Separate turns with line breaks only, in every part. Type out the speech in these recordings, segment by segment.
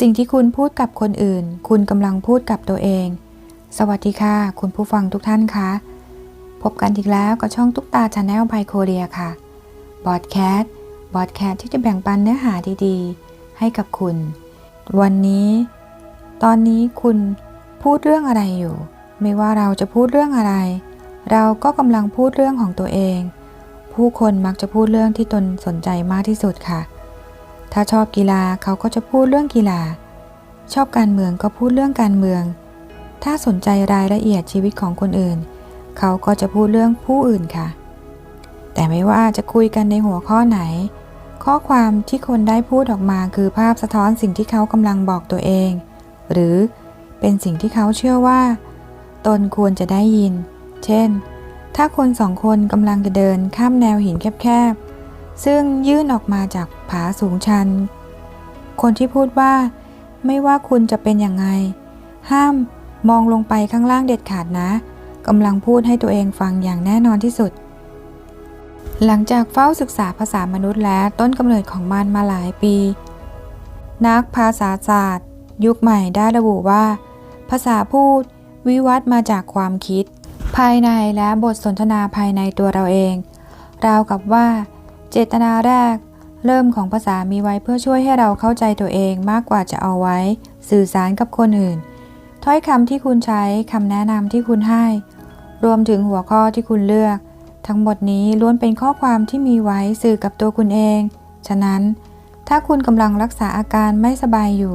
สิ่งที่คุณพูดกับคนอื่น คุณกำลังพูดกับตัวเอง สวัสดีค่ะ คุณผู้ฟังทุกท่านคะ พบกันอีกแล้วกับช่องตุ๊กตาชาแนลไบโคเรียค่ะ บอดแคสต์ บอดแคสต์ที่จะแบ่งปันเนื้อหาดีๆ ให้กับคุณ วันนี้ ตอนนี้คุณพูดเรื่องอะไรอยู่ ไม่ว่าเราจะพูดเรื่องอะไร เราก็กำลังพูดเรื่องของตัวเอง ผู้คนมักจะพูดเรื่องที่ตนสนใจมากที่สุดค่ะ ถ้าชอบกีฬาเขาก็จะพูดเรื่องกีฬา ชอบการเมืองก็พูดเรื่องการเมือง ถ้าสนใจรายละเอียดชีวิตของคนอื่น เขาก็จะพูดเรื่องผู้อื่นค่ะ แต่ไม่ว่าจะคุยกันในหัวข้อไหน ข้อความที่คนได้พูดออกมาคือภาพสะท้อนสิ่งที่เขากำลังบอกตัวเอง หรือเป็นสิ่งที่เขาเชื่อว่า ตนควรจะได้ยิน เช่น ถ้าคนสองคนกำลังจะเดินข้ามแนวหินแคบๆ ซึ่งยื่นออกมาจากผาสูงชัน คนที่พูดว่า ไม่ว่าคุณจะเป็นอย่างไง ห้ามมองลงไปข้างล่างเด็ดขาดนะกำลังพูดให้ตัวเองฟังอย่างแน่นอนที่สุด หลังจากเฝ้าศึกษาภาษามนุษย์และต้นกำเนิดของมันมาหลายปี นักภาษาศาสตร์ ยุคใหม่ได้ระบุว่า ภาษาพูด วิวัฒน์มาจากความคิด ภายในและบทสนทนาภายในตัวเราเอง ราวกับว่า เจตนาแรก เริ่มของภาษามีไว้เพื่อช่วยให้เราเข้าใจตัวเองมากกว่าจะเอาไว้ สื่อสารกับคนอื่น ถ้อยคำที่คุณใช้คำแนะนำที่คุณให้ รวมถึงหัวข้อที่คุณเลือก ทั้งหมดนี้ล้วนเป็นข้อความที่มีไว้สื่อกับตัวคุณเอง ฉะนั้น ถ้าคุณกำลังรักษาอาการไม่สบายอยู่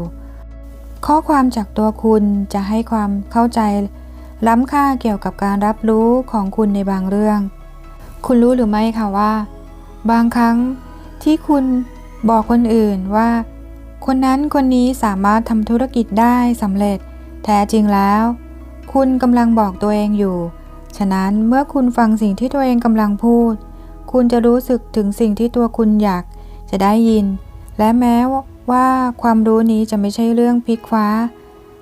ข้อความจากตัวคุณจะให้ความเข้าใจ ล้ำค่าเกี่ยวกับการรับรู้ของคุณในบางเรื่อง คุณรู้หรือไม่คะว่า บางครั้งที่คุณบอกคนอื่นว่า คนนั้นคนนี้สามารถทำธุรกิจได้สำเร็จ แท้จริงแล้ว คุณกำลังบอกตัวเองอยู่ ฉะนั้นเมื่อคุณฟังสิ่งที่ตัวเองกำลังพูด คุณจะรู้สึกถึงสิ่งที่ตัวคุณอยากจะได้ยิน และแม้ว่าความรู้นี้จะไม่ใช่เรื่องพลิกฟ้า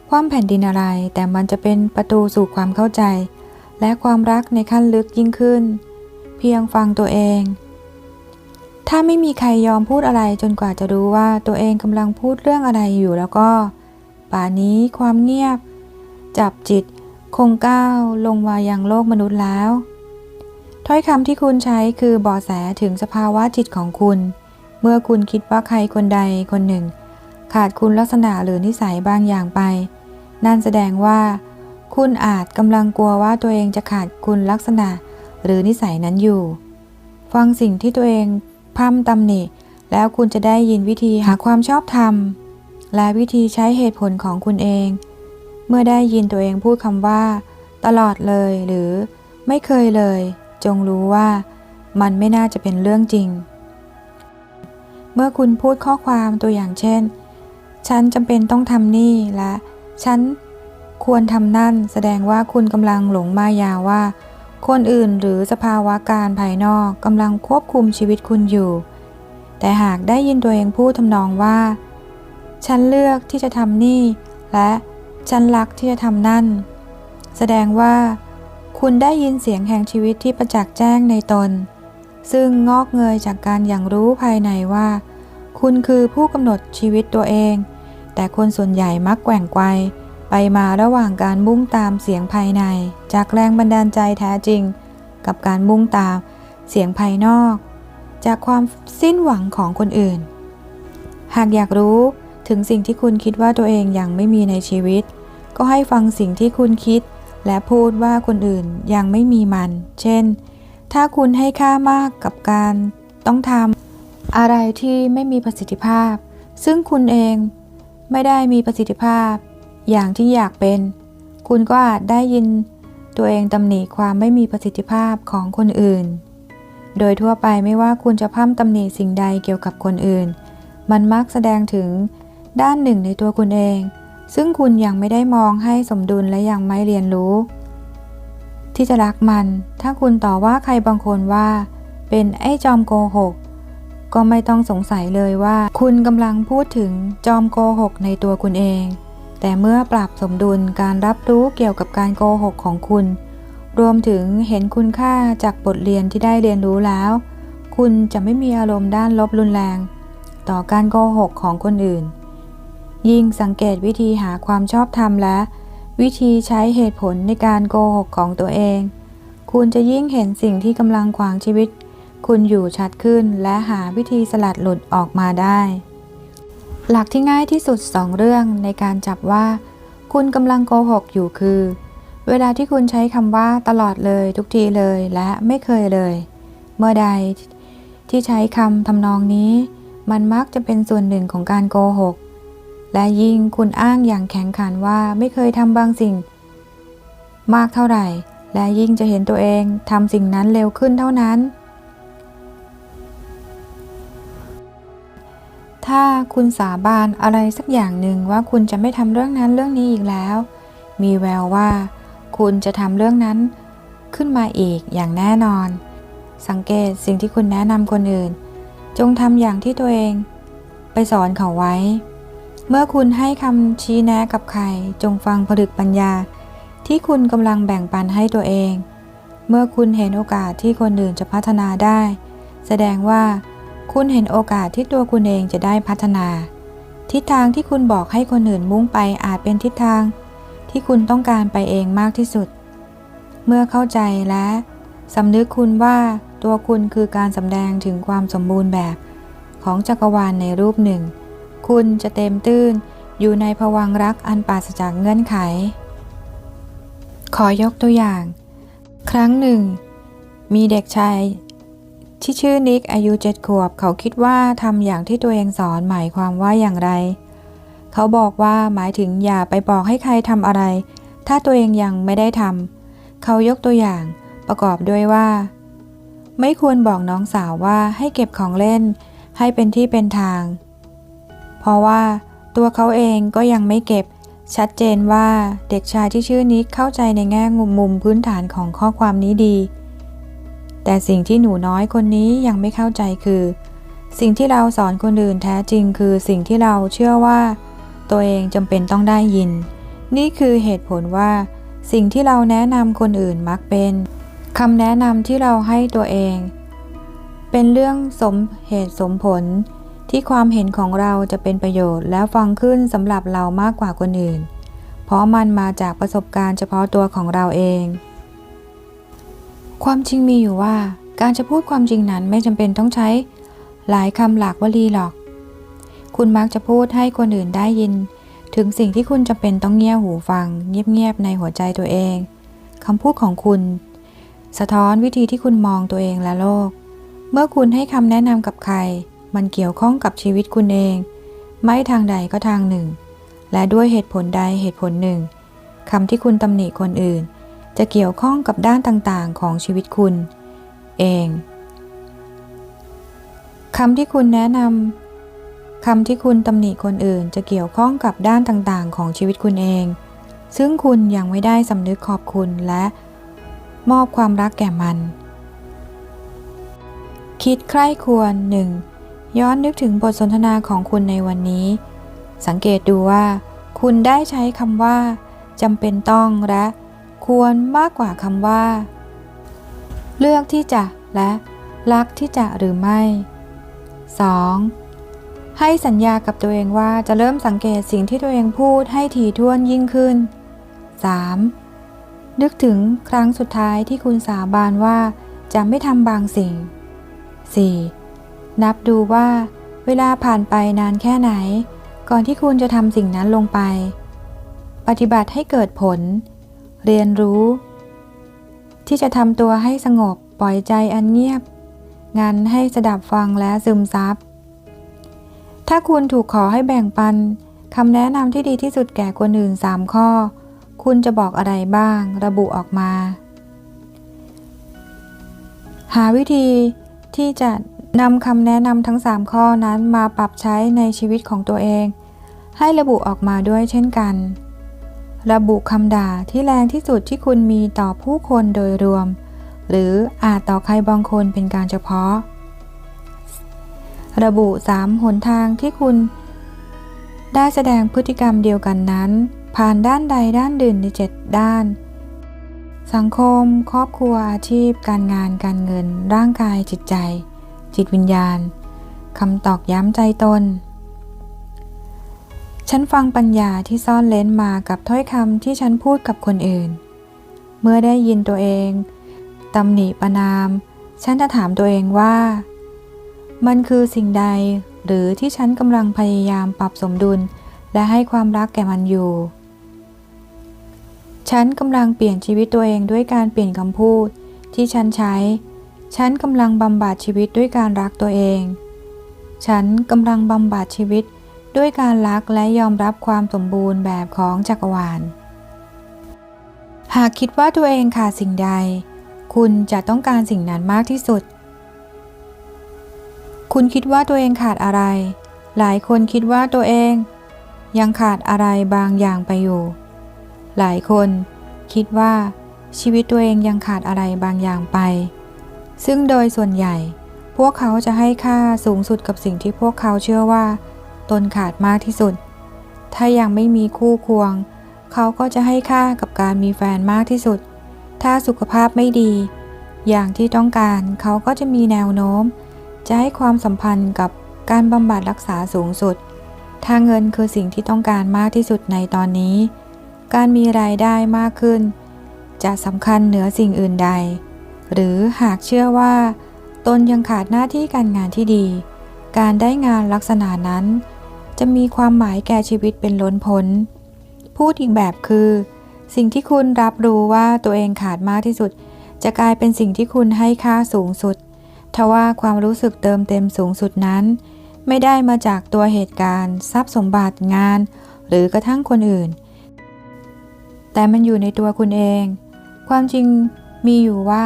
ความแผ่นดินอะไร แต่มันจะเป็นประตูสู่ความเข้าใจ และความรักในขั้นลึกยิ่งขึ้น เพียงฟังตัวเอง ถ้าไม่มีใครยอมพูดอะไรจนกว่าจะรู้ว่าตัวเองกำลังพูดเรื่องอะไรอยู่แล้วก็ ป่านี้ความเงียบ จับจิต คงก้าวลงมายังโลกมนุษย์แล้ว ถ้อยคำที่คุณใช้คือบาะแสถึงสภาวะจิตของคุณ เมื่อคุณคิดว่าใครคนใดคนหนึ่ง ขาดคุณลักษณะหรือนิสัยบางอย่างไป นั่นแสดงว่า คุณอาจกำลังกลัวว่าตัวเองจะขาดคุณลักษณะหรือนิสัยนั้นอยู่ ฟังสิ่งที่ตัวเอง พร่ำตำหนิ แล้วคุณจะได้ยินวิธีหาความชอบธรรม และวิธีใช้เหตุผลของคุณเอง เมื่อได้ยินตัวเองพูดคำว่า ตลอดเลยหรือไม่เคยเลย จงรู้ว่ามันไม่น่าจะเป็นเรื่องจริง เมื่อคุณพูดข้อความตัวอย่างเช่น ฉันจำเป็นต้องทำนี่และ ฉันควรทำนั่นแสดงว่าคุณกำลังหลงมายาว่า คนอื่นหรือสภาวะการภายนอกกำลังควบคุมชีวิตคุณอยู่ แต่หากได้ยินตัวเองพูดทำนองว่า ฉันเลือกที่จะทำนี่ และฉันรักที่จะทำนั่น แสดงว่า คุณได้ยินเสียงแห่งชีวิตที่ประจักษ์แจ้งในตน ซึ่งงอกเงยจากการอย่างรู้ภายในว่า คุณคือผู้กำหนดชีวิตตัวเอง แต่คนส่วนใหญ่มักแกว่งไกว ไปมาระหว่างการมุ่งตามเสียงภายใน จากแรงบันดาลใจแท้จริง กับการมุ่งตามเสียงภายนอก จากความสิ้นหวังของคนอื่น หากอยากรู้ถึงสิ่งที่คุณคิดว่าตัวเองยังไม่มีในชีวิต ก็ให้ฟังสิ่งที่คุณคิด และพูดว่าคนอื่นยังไม่มีมัน เช่น ถ้าคุณให้ค่ามากกับการต้องทำอะไรที่ไม่มีประสิทธิภาพ ซึ่งคุณเองไม่ได้มีประสิทธิภาพ อย่างที่อยากเป็น คุณก็อาจได้ยินตัวเองตำหนิความไม่มีประสิทธิภาพของคนอื่น โดยทั่วไปไม่ว่าคุณจะพั่มตำหนิสิ่งใดเกี่ยวกับคนอื่น มันมักแสดงถึงด้านหนึ่งในตัวคุณเอง ซึ่งคุณยังไม่ได้มองให้สมดุลและยังไม่เรียนรู้ ที่จะรักมัน ถ้าคุณต่อว่าใครบางคนว่า เป็นไอ้จอมโกหก ก็ไม่ต้องสงสัยเลยว่า คุณกำลังพูดถึงจอมโกหกในตัวคุณเอง แต่เมื่อปรับสมดุลการรับรู้เกี่ยวกับการโกหกของคุณ รวมถึงเห็นคุณค่าจากบทเรียนที่ได้เรียนรู้แล้ว คุณจะไม่มีอารมณ์ด้านลบรุนแรง ต่อการโกหกของคนอื่น ยิ่งสังเกตวิธีหาความชอบธรรมและ วิธีใช้เหตุผลในการโกหกของตัวเอง คุณจะยิ่งเห็นสิ่งที่กำลังขวางชีวิต คุณอยู่ชัดขึ้นและหาวิธีสลัดหลุดออกมาได้ หลักที่ง่ายที่สุดสองเรื่องในการจับว่า คุณกำลังโกหกอยู่คือ เวลาที่คุณใช้คำว่าตลอดเลยทุกทีเลยและไม่เคยเลย เมื่อใดที่ใช้คำทำนองนี้ มันมักจะเป็นส่วนหนึ่งของการโกหก และยิ่งคุณอ้างอย่างแข็งขันว่าไม่เคยทำบางสิ่ง มากเท่าไหร่ และยิ่งจะเห็นตัวเองทำสิ่งนั้นเร็วขึ้นเท่านั้น ถ้าคุณสาบานอะไรสักอย่างหนึ่งว่าคุณจะไม่ทำเรื่องนั้นเรื่องนี้อีกแล้ว มีแววว่า คุณจะทำเรื่องนั้นขึ้นมาอีกอย่างแน่นอน สังเกตสิ่งที่คุณแนะนำคนอื่น จงทำอย่างที่ตัวเอง ไปสอนเขาไว้ เมื่อคุณให้คำชี้แนะกับใคร จงฟังผลึกปัญญา ที่คุณกำลังแบ่งปันให้ตัวเอง เมื่อคุณเห็นโอกาสที่คนอื่นจะพัฒนาได้ แสดงว่า คุณเห็นโอกาสที่ตัวคุณเองจะได้พัฒนา ทิศทางที่คุณบอกให้คนอื่นมุ่งไปอาจเป็นทิศทาง ที่คุณต้องการไปเองมากที่สุด เมื่อเข้าใจและสำนึกคุณว่าตัวคุณคือการสำแดงถึงความสมบูรณ์แบบของจักรวาลในรูปหนึ่ง คุณจะเต็มตื้นอยู่ในภวังรักอันปราศจากเงื่อนไข ขอยกตัวอย่าง ครั้งหนึ่ง มีเด็กชาย ที่ชื่อนิกอายุเจ็ดขวบ เขาคิดว่าทำอย่างที่ตัวเองสอนหมายความว่าอย่างไร เขาบอกว่าหมายถึงอย่าไปบอกให้ใครทำอะไร ถ้าตัวเองยังไม่ได้ทำเขายกตัวอย่าง ประกอบด้วยว่า ไม่ควรบอกน้องสาวว่าให้เก็บของเล่น ให้เป็นที่เป็นทาง เพราะว่าตัวเขาเองก็ยังไม่เก็บ ชัดเจนว่าเด็กชายที่ชื่อนิกเข้าใจในแง่มุมมุมพื้นฐานของข้อความนี้ดี แต่สิ่งที่หนูน้อยคนนี้ยังไม่เข้าใจคือ สิ่งที่เราสอนคนอื่นแท้จริงคือสิ่งที่เราเชื่อว่า ตัวเองจำเป็นต้องได้ยิน นี่คือเหตุผลว่า สิ่งที่เราแนะนำคนอื่นมักเป็นคำแนะนำที่เราให้ตัวเอง เป็นเรื่องสมเหตุสมผลที่ความเห็นของเราจะเป็นประโยชน์และฟังขึ้นสำหรับเรามากกว่าคนอื่น เพราะมันมาจากประสบการณ์เฉพาะตัวของเราเอง ความจริงมีอยู่ว่าการจะพูดความจริงนั้นไม่จำเป็นต้องใช้ หลายคำหลากวลีหรอก คุณมักจะพูดให้คนอื่นได้ยิน ถึงสิ่งที่คุณจำเป็นต้องเงี่ยหูฟัง เงียบๆในหัวใจตัวเองคำพูดของคุณ สะท้อนวิธีที่คุณมองตัวเองและโลก เมื่อคุณให้คำแนะนำกับใคร มันเกี่ยวข้องกับชีวิตคุณเอง ไม่ทางใดก็ทางหนึ่ง และด้วยเหตุผลใดเหตุผลหนึ่งคำที่คุณตำหนิคนอื่น จะเกี่ยวข้องกับด้านต่างๆ ของชีวิตคุณ เองคำที่คุณแนะนำคำที่คุณตำหนิคนอื่นจะเกี่ยวข้องกับด้านต่างๆ ของชีวิตคุณเอง ซึ่งคุณยังไม่ได้สำนึกขอบคุณและมอบความรักแก่มัน คิดใคร่ควรหนึ่งย้อนนึกถึงบทสนทนาของคุณในวันนี้ สังเกตดูว่า คุณได้ใช้คำว่าจำเป็นต้องและ ควรมากกว่าคำว่า เลือกที่จะและรักที่จะหรือไม่ 2. ให้สัญญากับตัวเองว่าจะเริ่มสังเกตสิ่งที่ตัวเองพูดให้ถี่ถ้วนยิ่งขึ้น 3. นึกถึงครั้งสุดท้ายที่คุณสาบานว่าจะไม่ทำบางสิ่ง 4. นับดูว่า เวลาผ่านไปนานแค่ไหน ก่อนที่คุณจะทำสิ่งนั้นลงไป ปฏิบัติให้เกิดผล เรียนรู้ ที่จะทำตัวให้สงบปล่อยใจอันเงียบ งานให้สดับฟังและซึมซับ ถ้าคุณถูกขอให้แบ่งปันคำแนะนำที่ดีที่สุดแก่คนอื่น 3 ข้อ คุณจะบอกอะไรบ้าง ระบุออกมา หาวิธีที่จะนำคำแนะนำทั้ง 3 ข้อนั้นมาปรับใช้ในชีวิตของตัวเอง ให้ระบุออกมาด้วยเช่นกัน ระบุคำด่าที่แรงที่สุดที่คุณมีต่อผู้คนโดยรวม หรืออาจต่อใครบางคนเป็นการเฉพาะ ระบุ 3 หนทางที่คุณ ได้แสดงพฤติกรรมเดียวกันนั้น ผ่านด้านใดด้านดื่นใน 7 ด้าน สังคม ครอบครัวอาชีพ การงานการเงิน ร่างกายจิตใจ จิตวิญญาณคำตอกย้ำใจตน ฉันฟังปัญญาที่ซ่อนเล้นมากับถ้อยคำที่ฉันพูดกับคนอื่น เมื่อได้ยินตัวเองตำหนิประนาม ฉันจะถามตัวเองว่า มันคือสิ่งใดหรือที่ฉันกำลังพยายามปรับสมดุล และให้ความรักแก่มันอยู่ ฉันกำลังเปลี่ยนชีวิตตัวเองด้วยการเปลี่ยนคำพูด ที่ฉันใช้ ฉันกำลังบำบัดชีวิตด้วยการรักตัวเอง ฉันกำลังบำบัดชีวิต ด้วยการรักและยอมรับความสมบูรณ์แบบของจักรวาล หากคิดว่าตัวเองขาดสิ่งใด คุณจะต้องการสิ่งนั้นมากที่สุด คุณคิดว่าตัวเองขาดอะไร หลายคนคิดว่าตัวเอง ยังขาดอะไรบางอย่างไปอยู่ หลายคนคิดว่าชีวิตตัวเองยังขาดอะไรบางอย่างไป ซึ่งโดยส่วนใหญ่ พวกเขาจะให้ค่าสูงสุดกับสิ่งที่พวกเขาเชื่อว่า ตนขาดมากที่สุด ถ้ายังไม่มีคู่ควง เขาก็จะให้ค่ากับการมีแฟนมากที่สุด ถ้าสุขภาพไม่ดี อย่างที่ต้องการเขาก็จะมีแนวโน้ม จะให้ความสัมพันธ์กับการบำบัดรักษาสูงสุด ถ้าเงินคือสิ่งที่ต้องการมากที่สุดในตอนนี้ การมีรายได้มากขึ้น จะสำคัญเหนือสิ่งอื่นใด หรือหากเชื่อว่า ตนยังขาดหน้าที่การงานที่ดี การได้งานลักษณะนั้น จะมีความหมายแก่ชีวิตเป็นล้นพ้น พูดอีกแบบคือ สิ่งที่คุณรับรู้ว่าตัวเองขาดมากที่สุด จะกลายเป็นสิ่งที่คุณให้ค่าสูงสุดทว่าความรู้สึกเติมเต็มสูงสุดนั้น ไม่ได้มาจากตัวเหตุการณ์ ทรัพย์สมบัติงาน หรือกระทั่งคนอื่น แต่มันอยู่ในตัวคุณเอง ความจริงมีอยู่ว่า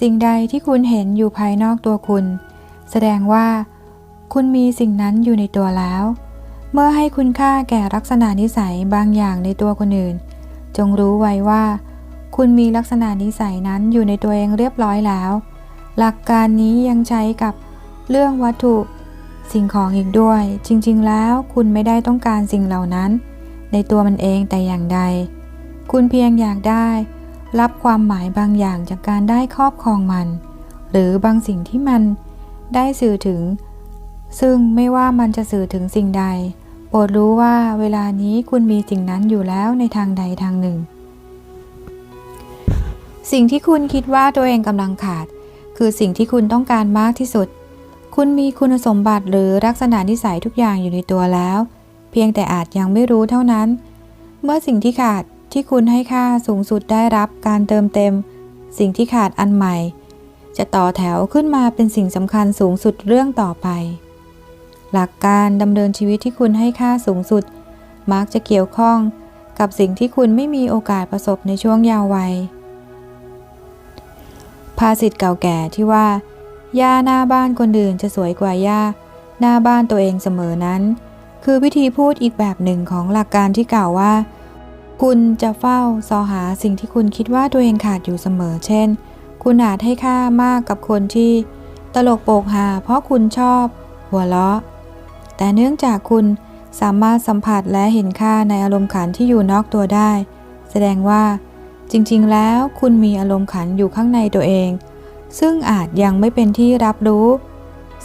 สิ่งใดที่คุณเห็นอยู่ภายนอกตัวคุณ แสดงว่า คุณมีสิ่งนั้นอยู่ในตัวแล้ว เมื่อให้คุณค่าแก่ลักษณะนิสัยบางอย่างในตัวคนอื่น จงรู้ไว้ว่า คุณมีลักษณะนิสัยนั้นอยู่ในตัวเองเรียบร้อยแล้ว หลักการนี้ยังใช้กับเรื่องวัตถุ สิ่งของอีกด้วย จริง ๆ แล้วคุณไม่ได้ต้องการสิ่งเหล่านั้น ในตัวมันเองแต่อย่างใด คุณเพียงอยากได้ รับความหมายบางอย่างจากการได้ครอบครองมัน หรือบางสิ่งที่มันได้สื่อถึง ซึ่งไม่ว่ามันจะสื่อถึงสิ่งใด โปรดรู้ว่าเวลานี้คุณมีสิ่งนั้นอยู่แล้วในทางใดทางหนึ่ง สิ่งที่คุณคิดว่าตัวเองกำลังขาด คือสิ่งที่คุณต้องการมากที่สุด คุณมีคุณสมบัติหรือลักษณะนิสัยทุกอย่างอยู่ในตัวแล้ว เพียงแต่อาจยังไม่รู้เท่านั้น เมื่อสิ่งที่ขาดที่คุณให้ค่าสูงสุดได้รับการเติมเต็ม สิ่งที่ขาดอันใหม่ จะต่อแถวขึ้นมาเป็นสิ่งสำคัญสูงสุดเรื่องต่อไป หลักการดำเนินชีวิตที่คุณให้ค่าสูงสุด มักจะเกี่ยวข้องกับสิ่งที่คุณไม่มีโอกาสประสบในช่วงยาววัย ภาษิตเก่าแก่ที่ว่าหญ้าหน้าบ้านคนอื่นจะสวยกว่าหญ้าหน้าบ้านตัวเองเสมอนั้น คือวิธีพูดอีกแบบหนึ่งของหลักการที่กล่าวว่า คุณจะเฝ้าซอหาสิ่งที่คุณคิดว่าตัวเองขาดอยู่เสมอ เช่น คุณอาจให้ค่ามากกับคนที่ ตลกโปกฮาเพราะคุณชอบ หัวเราะ แต่เนื่องจากคุณสามารถสัมผัสและเห็นค่าในอารมณ์ขันที่อยู่นอกตัวได้ แสดงว่า จริงๆ แล้วคุณมีอารมณ์ขันอยู่ข้างในตัวเอง ซึ่งอาจยังไม่เป็นที่รับรู้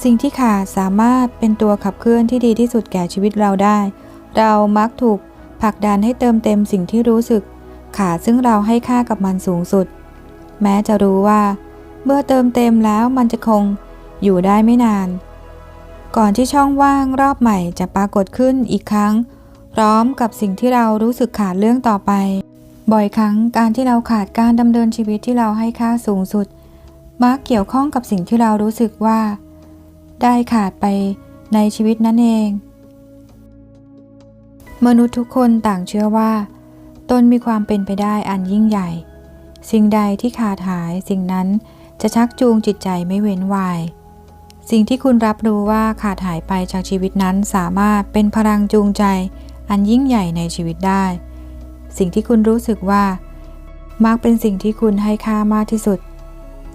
สิ่งที่ขาดสามารถเป็นตัวขับเคลื่อนที่ดีที่สุดแก่ชีวิตเราได้ เรามักถูกผลักดันให้เติมเต็มสิ่งที่รู้สึก ขาดซึ่งเราให้ค่ากับมันสูงสุด แม้จะรู้ว่า เมื่อเติมเต็มแล้วมันจะคงอยู่ได้ไม่นาน ก่อนที่ช่องว่างรอบใหม่จะปรากฏขึ้นอีกครั้ง พร้อมกับสิ่งที่เรารู้สึกขาดเรื่องต่อไป บ่อยครั้งการที่เราขาดการดำเนินชีวิตที่เราให้ค่าสูงสุด มักเกี่ยวข้องกับสิ่งที่เรารู้สึกว่า ได้ขาดไปในชีวิตนั่นเอง มนุษย์ทุกคนต่างเชื่อว่า ตนมีความเป็นไปได้อันยิ่งใหญ่ สิ่งใดที่ขาดหายสิ่งนั้นจะชักจูงจิตใจไม่เว้นวาย สิ่งที่คุณรับรู้ว่าขาดหายไปจากชีวิตนั้นสามารถเป็นพลังจูงใจ อันยิ่งใหญ่ในชีวิตได้ สิ่งที่คุณรู้สึกว่า มักเป็นสิ่งที่คุณให้ค่ามากที่สุด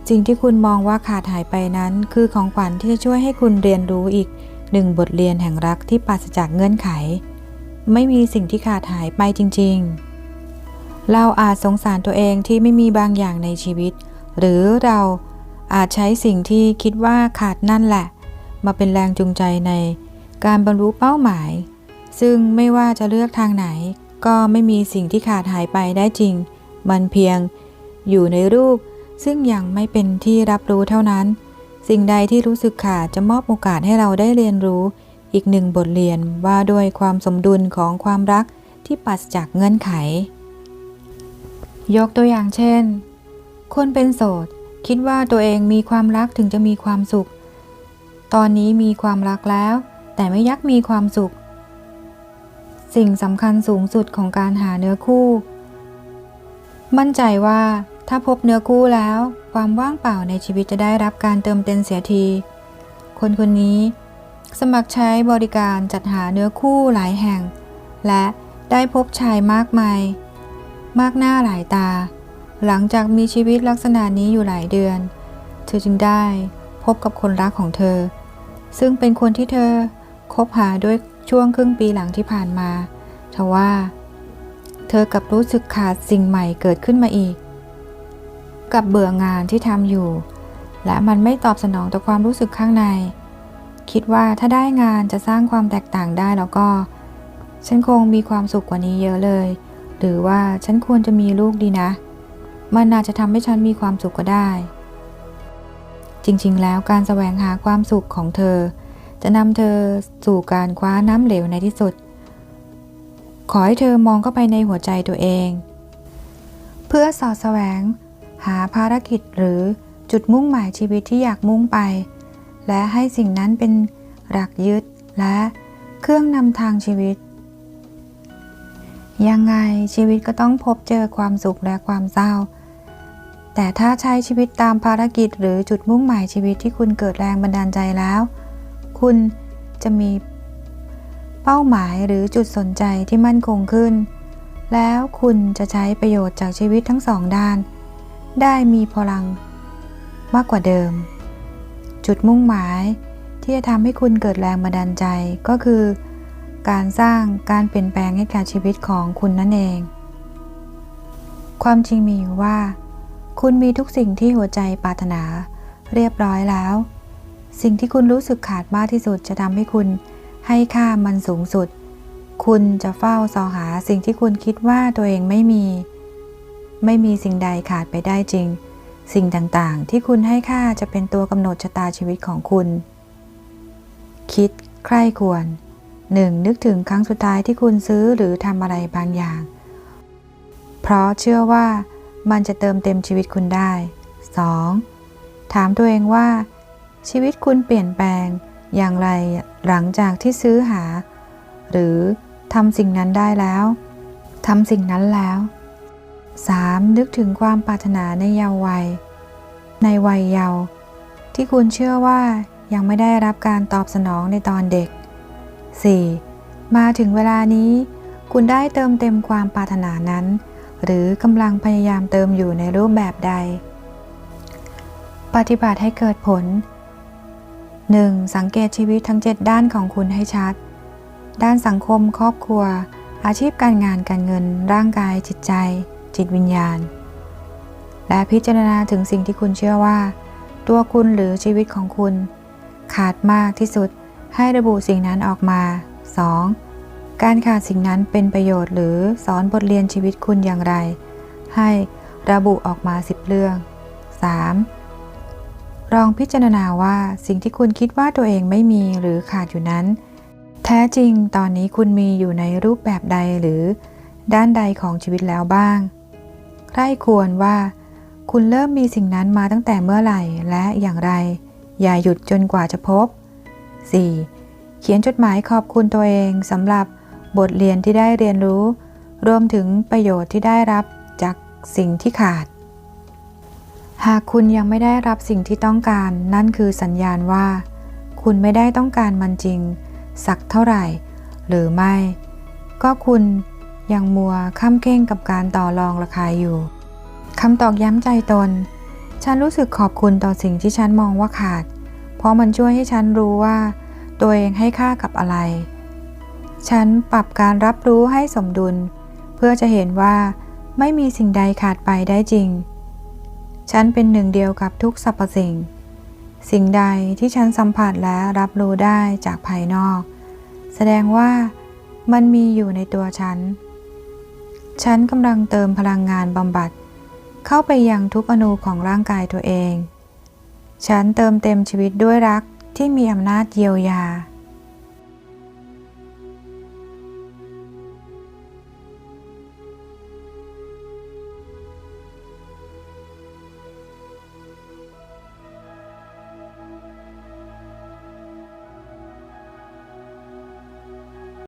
สิ่งที่คุณมองว่าขาดหายไปนั้น คือของขวัญที่จะช่วยให้คุณเรียนรู้อีกหนึ่งบทเรียนแห่งรักที่ปราศจากเงื่อนไข ไม่มีสิ่งที่ขาดหายไปจริง ๆ เราอาจสงสารตัวเองที่ไม่มีบางอย่างในชีวิต หรือเรา อาจใช้สิ่งที่คิดว่าขาดนั่นแหละ มาเป็นแรงจูงใจในการบรรลุเป้าหมาย ซึ่งไม่ว่าจะเลือกทางไหน ก็ไม่มีสิ่งที่ขาดหายไปได้จริง มันเพียง อยู่ในรูป ซึ่งยังไม่เป็นที่รับรู้เท่านั้น สิ่งใดที่รู้สึกขาดจะมอบโอกาสให้เราได้เรียนรู้ อีกหนึ่งบทเรียนว่าด้วยความสมดุลของความรักที่ปราศจากเงื่อนไข ยกตัวอย่างเช่น คนเป็นโสด คิดว่าตัวเองมีความรักถึงจะมีความสุข ตอนนี้มีความรักแล้ว แต่ไม่ยักมีความสุข สิ่งสำคัญสูงสุดของการหาเนื้อคู่ มั่นใจว่าถ้าพบเนื้อคู่แล้ว ความว่างเปล่าในชีวิตจะได้รับการเติมเต็มเสียที คนคนนี้ สมัครใช้บริการจัดหาเนื้อคู่หลายแห่ง และได้พบชายมากมาย มากหน้าหลายตา หลังจากมีชีวิตลักษณะนี้อยู่หลายเดือน เธอจึงได้พบกับคนรักของเธอ ซึ่งเป็นคนที่เธอคบหาด้วยช่วงครึ่งปีหลังที่ผ่านมาทว่า เธอกับรู้สึกขาดสิ่งใหม่เกิดขึ้นมาอีก กับเบื่องานที่ทำอยู่ และมันไม่ตอบสนองต่อความรู้สึกข้างใน คิดว่าถ้าได้งานจะสร้างความแตกต่างได้แล้วก็ ฉันคงมีความสุขกว่านี้เยอะเลย หรือว่าฉันควรจะมีลูกดีนะ มันน่าจะทำให้ฉันมีความสุขก็ได้ จริงๆ แล้วการแสวงหาความสุขของเธอ จะนำเธอสู่การคว้าน้ำเหลวในที่สุด ขอให้เธอมองเข้าไปในหัวใจตัวเอง เพื่อสอดแสวง หาภารกิจหรือจุดมุ่งหมายชีวิตที่อยากมุ่งไป และให้สิ่งนั้นเป็นหลักยึดและเครื่องนำทางชีวิต ยังไงชีวิตก็ต้องพบเจอความสุขและความเศร้า แต่ถ้าใช้ชีวิตตามภารกิจหรือจุดมุ่งหมายชีวิตที่คุณเกิดแรงบันดาลใจแล้ว คุณจะมีเป้าหมายหรือจุดสนใจที่มั่นคงขึ้น แล้วคุณจะใช้ประโยชน์จากชีวิตทั้งสองด้าน ได้มีพลังมากกว่าเดิม จุดมุ่งหมายที่จะทำให้คุณเกิดแรงบันดาลใจก็คือ การสร้างการเปลี่ยนแปลงให้กับชีวิตของคุณนั่นเอง ความจริงมีอยู่ว่า คุณมีทุกสิ่งที่หัวใจปรารถนา เรียบร้อยแล้ว สิ่งที่คุณรู้สึกขาดมากที่สุดจะทำให้คุณให้ค่ามันสูงสุด คุณจะเฝ้าสอหาสิ่งที่คุณคิดว่าตัวเองไม่มี ไม่มีสิ่งใดขาดไปได้จริง สิ่งต่างๆ ที่คุณให้ค่าจะเป็นตัวกำหนดชะตาชีวิตของคุณ คิดใคร่ควร 1. นึกถึงครั้งสุดท้ายที่คุณซื้อหรือทำอะไรบางอย่าง เพราะเชื่อว่า มันจะเติมเต็มชีวิตคุณได้ 2. ถามตัวเองว่า ชีวิตคุณเปลี่ยนแปลงอย่างไรหลังจากที่ซื้อหา หรือทำสิ่งนั้นได้แล้วทำสิ่งนั้นแล้ว 3. นึกถึงความปรารถนาในเยาว์วัย ในวัยเยาว์ที่คุณเชื่อว่ายังไม่ได้รับการตอบสนองในตอนเด็ก 4. มาถึงเวลานี้ คุณได้เติมเต็มความปรารถนานั้น หรือกำลังพยายามเติมอยู่ในรูปแบบใด ปฏิบัติให้เกิดผล 1. สังเกตชีวิตทั้ง 7 ด้านของคุณให้ชัด ด้านสังคมครอบครัว อาชีพการงานการเงิน ร่างกายจิตใจ จิตวิญญาณ และพิจารณาถึงสิ่งที่คุณเชื่อว่า ตัวคุณหรือชีวิตของคุณ ขาดมากที่สุดให้ระบุสิ่งนั้นออกมา 2. การขาดสิ่งนั้นเป็นประโยชน์หรือสอนบทเรียนชีวิตคุณอย่างไร ให้ระบุออกมา 10 เรื่อง 3. ลองพิจารณาว่าสิ่งที่คุณคิดว่าตัวเองไม่มีหรือขาดอยู่นั้น แท้จริงตอนนี้คุณมีอยู่ในรูปแบบใดหรือด้านใดของชีวิตแล้วบ้างใคร่ควรว่า คุณเริ่มมีสิ่งนั้นมาตั้งแต่เมื่อไหร่และอย่างไร อย่าหยุดจนกว่าจะพบ 4. เขียนจดหมายขอบคุณตัวเองสำหรับ บทเรียนที่ได้เรียนรู้ รวมถึงประโยชน์ที่ได้รับจากสิ่งที่ขาด หากคุณยังไม่ได้รับสิ่งที่ต้องการ นั่นคือสัญญาณว่า คุณไม่ได้ต้องการมันจริง สักเท่าไหร่ หรือไม่ ก็คุณยังมัวข้ามเก้งกับการต่อรองราคาอยู่คำตอกย้ำใจตน ฉันรู้สึกขอบคุณต่อสิ่งที่ฉันมองว่าขาด เพราะมันช่วยให้ฉันรู้ว่า ตัวเองให้ค่ากับอะไร ฉันปรับการรับรู้ให้สมดุล เพื่อจะเห็นว่าไม่มีสิ่งใดขาดไปได้จริง ฉันเป็นหนึ่งเดียวกับทุกสรรพสิ่ง สิ่งใดที่ฉันสัมผัสและรับรู้ได้จากภายนอก แสดงว่ามันมีอยู่ในตัวฉัน ฉันกำลังเติมพลังงานบำบัด เข้าไปยังทุกอนูของร่างกายตัวเอง ฉันเติมเต็มชีวิตด้วยรักที่มีอำนาจเยียวยา